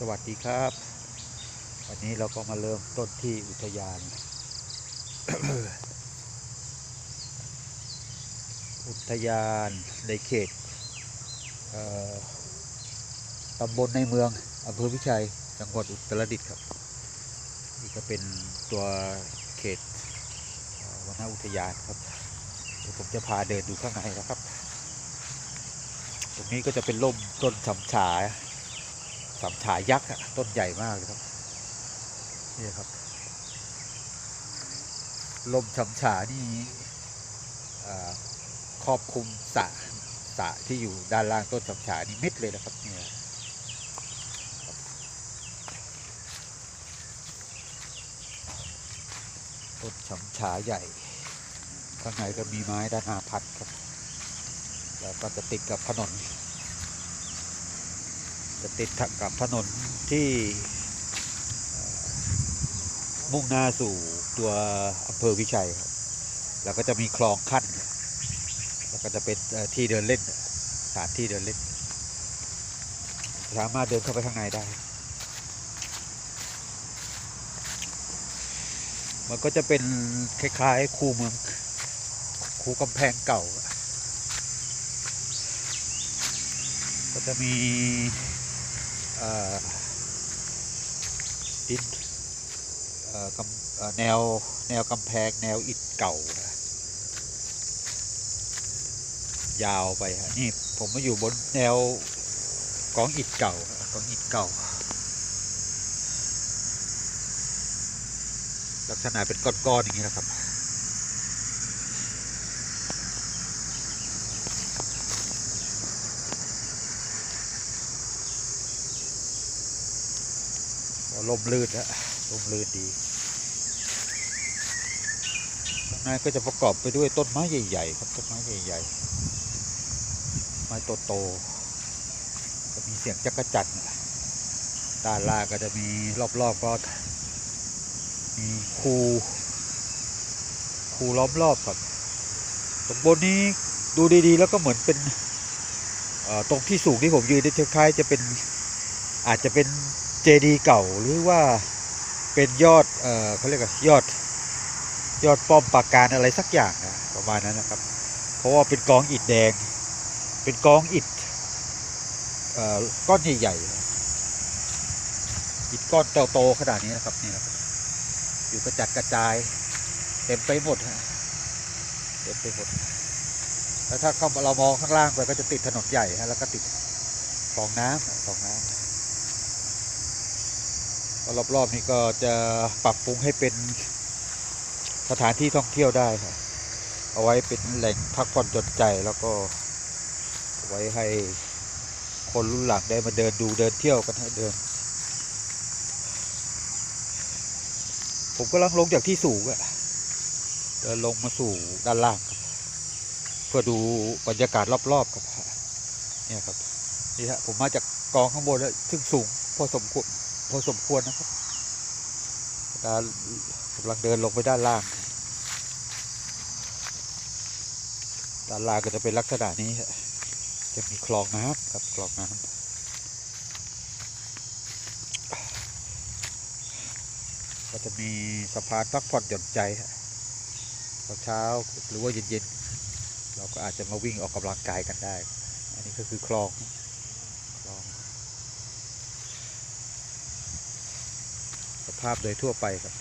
สวัสดีครับ วันนี้เราก็มาเริ่มต้นที่อุทยาน อุทยานในเขตเตำบลในเมืองอำเภอพิชัย จังหวัดอุตรดิตถ์ครับ นี่ก็เป็นตัวเขตเอ่อวนอุทยานครับเดี๋ยวผมจะพาเดินดูข้างในนะครับ ตรงนี้ก็จะเป็นร่มต้นสำฉา สำฉายักษ์ต้นใหญ่มากเลยครับ นี่ครับ ลมสำฉานี่ครอบคุมสระสระที่อยู่ด้านล่างต้นสำฉานี่มิดเลยนะครับเนี่ยต้นสำฉาใหญ่ ข้างในก็มีไม้ด้านหน้าพัดครับ แล้วก็จะติดกับถนน จะติดกับถนนที่มุ่งหน้าสู่ตัวอำเภอวิชัยครับ แล้วก็จะมีคลองขั้น แล้วก็จะเป็นที่เดินเล่นสถานที่เดินเล่น สามารถเดินเข้าไปข้างในได้ มันก็จะเป็นคล้ายๆ คูเมือง คูกำแพงเก่า ก็จะมี ดินแนวแนวกำแพงแนวอิฐเก่านะยาวไปฮะนี่ผมมาอยู่บนแนวกองอิฐเก่ากองอิฐเก่า ลักษณะเป็นก้อนๆอย่างนี้นะครับ ลมลื่นนะลมลื่นดีข้างในก็จะประกอบไปด้วยต้นไม้ใหญ่ๆครับต้นไม้ใหญ่ๆไม้โตๆก็มีเสียงจักระจันด้านล่างก็จะมีรอบๆก็มีคูคูล้อมรอบครับตรงบนนี้ดูดีๆ แล้วก็เหมือนเป็นตรงที่สูงที่ผมยืนนี่คล้ายๆจะเป็นอาจจะเป็น เจดีย์เก่าหรือว่าเป็นยอดเออเขาเรียกว่ายอดยอดป้อมปราการอะไรสักอย่างนะประมาณนั้นนะครับ เพราะว่าเป็นกองอิฐแดง เป็นกองอิฐก้อนใหญ่ๆอิฐก้อนโตๆขนาดนี้นะครับนี่นะครับอยู่กระจัดกระจายเต็มไปหมดเต็มไปหมดแล้วถ้าเข้ามาเรามองข้างล่างไปก็จะติดถนนใหญ่ฮะแล้วก็ติดคลองน้ำคลองน้ำ รอบๆนี้ก็จะปรับปรุงให้เป็นสถานที่ท่องเที่ยวได้ครับเอาไว้เป็นแหล่งพักผ่อนหย่อนใจแล้วก็ไว้ให้คนรุ่นหลังได้มาเดินดูเดินเที่ยวกันให้เดิน ผมกำลังลงจากที่สูงอะเดินลงมาสู่ด้านล่างครับเพื่อดูบรรยากาศรอบๆครับเนี่ยครับนี่ฮะผมมาจากกองข้างบนแล้วซึ่งสูงพอสมควร พอสมควรนะครับการกำลังเดินลงไปด้านล่าง ด้านล่างก็จะเป็นลักษณะนี้ จะมีคลองน้ำครับคลองน้ำก็จะมีสะพานพักผ่อนหย่อนใจตอนเช้าหรือว่าเย็นๆ เราก็อาจจะมาวิ่งออกกำลังกายกันได้ อันนี้ก็คือคลองคลอง สภาพโดยทั่วไปครับ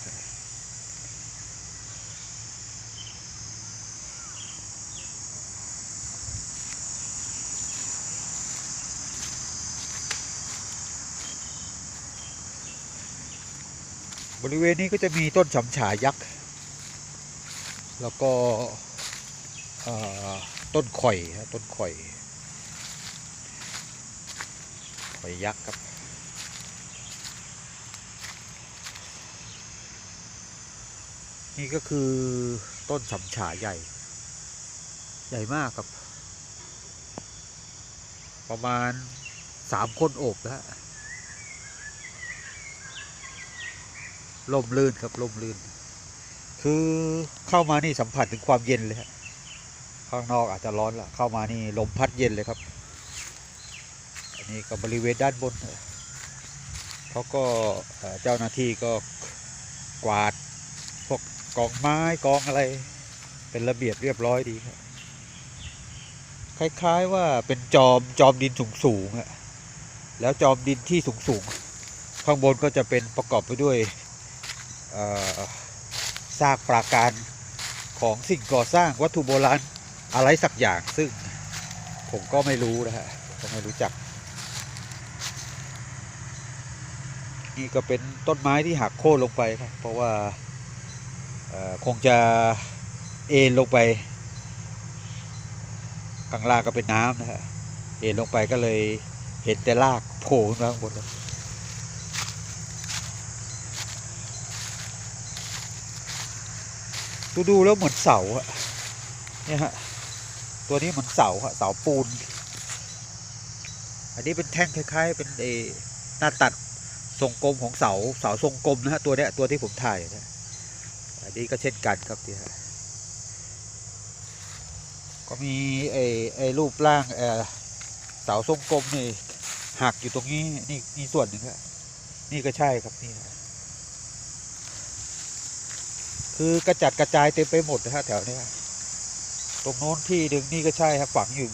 บริเวณนี้ก็จะมีต้นฉำฉายักษ์ แล้วก็ต้นข่อยต้นข่อยข่อยยักษ์ครับ นี่ก็คือต้นสำฉาใหญ่ ใหญ่มากครับ ประมาณสามคนโอบแล้วลมลื่นครับลมลื่น คือเข้ามานี่สัมผัสถึงความเย็นเลยฮะข้างนอกอาจจะร้อนละเข้ามานี่ลมพัดเย็นเลยครับ อันนี้ก็บริเวณด้านบนเขาก็เอ่อเจ้าหน้าที่ก็กวาดพว กองไม้กองอะไร เป็นระเบียบเรียบร้อยดีครับ คล้าย ๆว่าเป็นจอมจอมดินสูงๆอะแล้วจอมดินที่สูงๆข้างบนก็จะเป็นประกอบไปด้วยซากปราการของสิ่งก่อสร้างวัตถุโบราณอะไรสักอย่างซึ่งผมก็ไม่รู้นะฮะก็ไม่รู้จัก นี่ก็เป็นต้นไม้ที่หักโค่นลงไปครับเพราะว่า คงจะเอ็นลงไปข้างล่างก็เป็นน้ำนะฮะเอ็นลงไปก็เลยเห็นแต่รากโผล่ขึ้นมาข้างบนเลยดูดูแล้วเหมือนเสาอะเนี่ยฮะตัวนี้เหมือนเสาอะเสาปูน อันนี้เป็นแท่งคล้ายๆ เป็นเอหน้าตัดทรงกลมของเสาเสาทรงกลมนะฮะตัวเนี้ยตัวที่ผมถ่ายนะ อันนี้ก็เช่นกันครับเนี่ฮะก็มีไอ้ไอ้รูปร่างเออเสาทรงกลมนี่หักอยู่ตรงนี้นี่นี่ส่วนหนึ่งครับนี่ก็ใช่ครับนี่คือกระจัดกระจายเต็มไปหมดนะฮะแถวเนี้ยตรงโน้นที่หนึ่งนี่ก็ใช่ครับฝังอยู่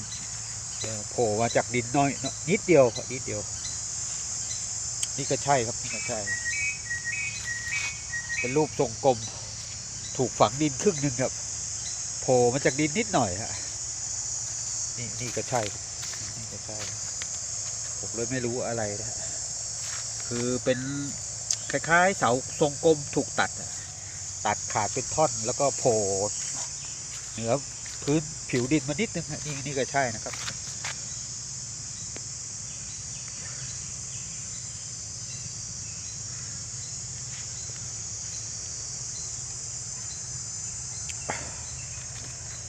โผล่มาจากดินน้อยนิดเดียวนิดเดียว นี่ก็ใช่ครับนี่ก็ใช่ เป็นรูปทรงกลม ถูกฝังดินครึ่งหนึ่งครับโผล่มาจากดินนิดหน่อยฮะนี่นี่ก็ใช่นี่ก็ใช่ผมเลยไม่รู้อะไรนะฮะคือเป็นคล้ายๆเสาทรงกลมถูกตัด ตัดขาดเป็นท่อนแล้วก็โผล่เหนือพื้นผิวดินมานิดนึงฮะนี่นี่ก็ใช่นะครับ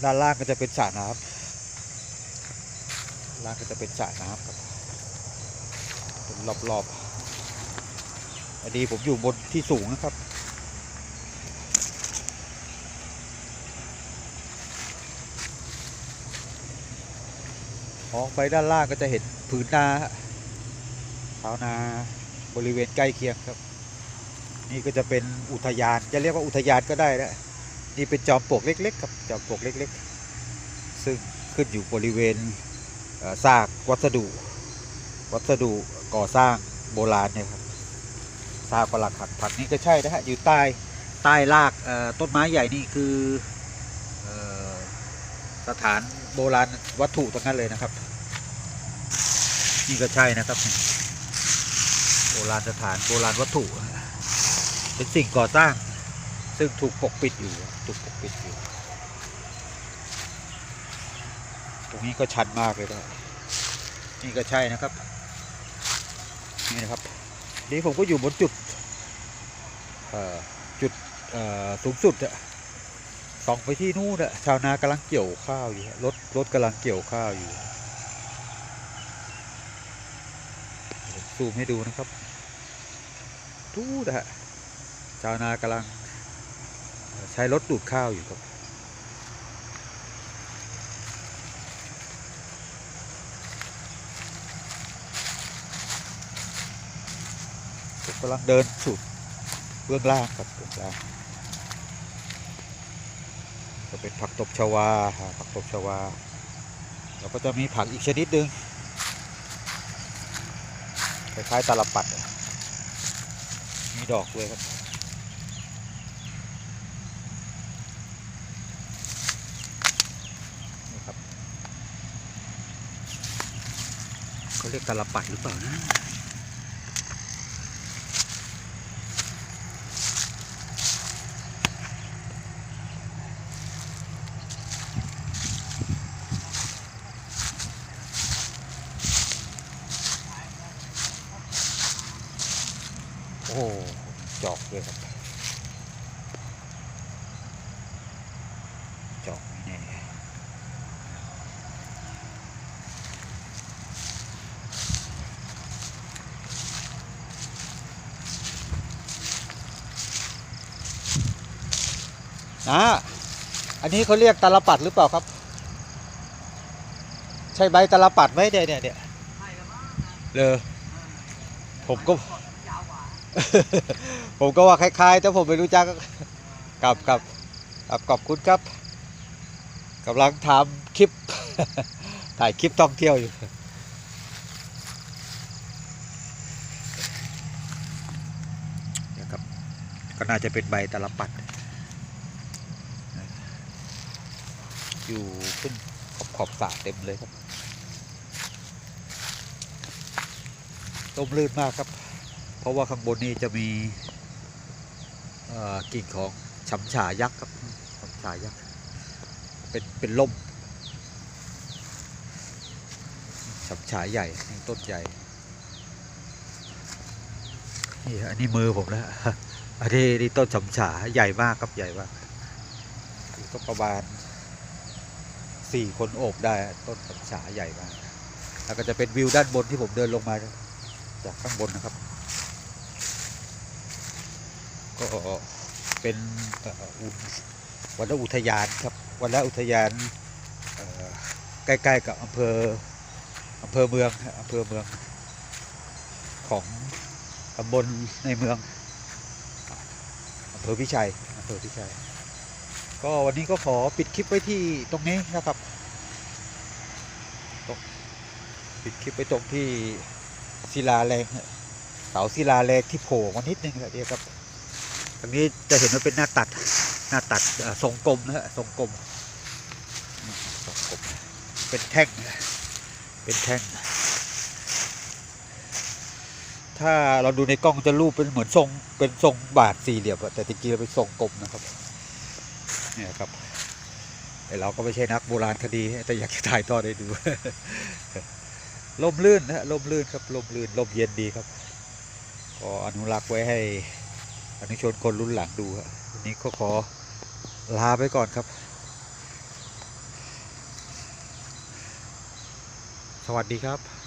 ด้านล่างก็จะเป็นสระน้ำล่างก็จะเป็นสระน้ำครับเป็นรอบๆอันนี้ผมอยู่บนที่สูงนะครับมองไปด้านล่างก็จะเห็นผืนนาชาวนาบริเวณใกล้เคียงครับ นี่ก็จะเป็นอุทยาน จะเรียกว่าอุทยานก็ได้นะ นี่เป็นจอมปลวกเล็ก ๆ ครับจอมปลวกเล็ก ๆ ซึ่งขึ้นอยู่บริเวณซากวัสดุ วัสดุก่อสร้างโบราณเนี่ยครับซากปลักหักผักนี่ก็ใช่นะฮะอยู่ใต้ใต้รากต้นไม้ใหญ่นี่คืออสถานโบราณวัตถุตรงนั้นเลยนะครับ นี่ก็ใช่นะครับ โบราณสถานโบราณวัตถุ เป็นสิ่งก่อสร้าง ซึ่งถูกปกปิดอยู่ถูกปกปิดอยู่ ตรงนี้ก็ชันมากเลยนะนี่ก็ใช่นะครับ นี่นะครับนี่ผมก็อยู่บนจุดจุดสูงสุดอะส่องไปที่นู่นอะชาวนากำลังเกี่ยวข้าวอยู่รถรถกำลังเกี่ยวข้าวอยู่ซูมให้ดูนะครับดูนะฮะชาวนากำลัง ใช้รถดูดข้าวอยู่ครับ ผมกำลังเดินสุดเบื้องล่างครับเบื้องล่างก็เป็นผักตบชวาผักตบชวาแล้วก็จะมีผักอีกชนิดหนึ่งคล้ายๆตาลปัด มีดอกด้วยครับ นี่ครับ เขาเรียกตลปัดหรือเปล่านะโอ้จอกเลยครับ จอกไม่แน่ นะอันนี้เขาเรียกตาลปัดหรือเปล่าครับ ใช่ใบตาลปัดไหมเนี่ยเนี่ยเนี่ยใช่แล้วมั้งนะเลยผมก็ยาวกว่าผมก็ว่าคล้ายๆ แต่ผมไม่รู้จักกับกับกับขอบคุณครับกำลังทำคลิป ถ่ายคลิปท่องเที่ยวอยู่นะครับก็น่าจะเป็นใบตาลปัด อยู่ขึ้นขอบขอบสระเต็มเลยครับต้มลื่นมากครับ เพราะว่าข้างบนนี้จะมีกิ่งของฉำฉายักษ์ครับฉำฉายักษ์เป็นเป็นล่มฉำฉาใหญ่ต้นใหญ่นี่อันนี้มือผมนะอันนี้นี่ต้นฉำฉาใหญ่มากครับใหญ่มากก็ประมาณ สี่คนโอบได้ต้นฉำฉาใหญ่มากแล้วก็จะเป็นวิวด้านบนที่ผมเดินลงมา จากข้างบนนะครับ ก็เป็นวันละอุทยานครับวันละอุทยานใกล้ๆกับอำเภออำเภอเมืองอำเภอเมือง ของตำบลในเมืองอำเภอพิชัยอำเภอพิชัย ก็วันนี้ก็ขอปิดคลิปไว้ที่ตรงนี้นะครับ ปิดคลิปไว้ตรงที่ศิลาแรงเสาศิลาแรงที่โผล่มานิดนึงครับเนี่ยครับตรงนี้จะเห็นว่าเป็นหน้าตัดหน้าตัดทรงกลมนะฮะทรงกลมทรงกลม เป็นแท่งเป็นแท่ง ถ้าเราดูในกล้องจะรูปเป็นเหมือนทรงเป็นทรงบาทสี่เหลี่ยมอะแต่จริงๆแล้วเป็นทรงกลมนะครับ เนี่ยครับแต่เราก็ไม่ใช่นักโบราณคดี แต่อยากจะถ่ายทอดให้ดูลมลื่นนะลมลื่นครับลมลื่นลมเย็นดีครับ ก็อนุรักษ์ไว้ให้อนุชนคนรุ่นหลังดูครับวันนี้ก็ขอลาไปก่อนครับ สวัสดีครับ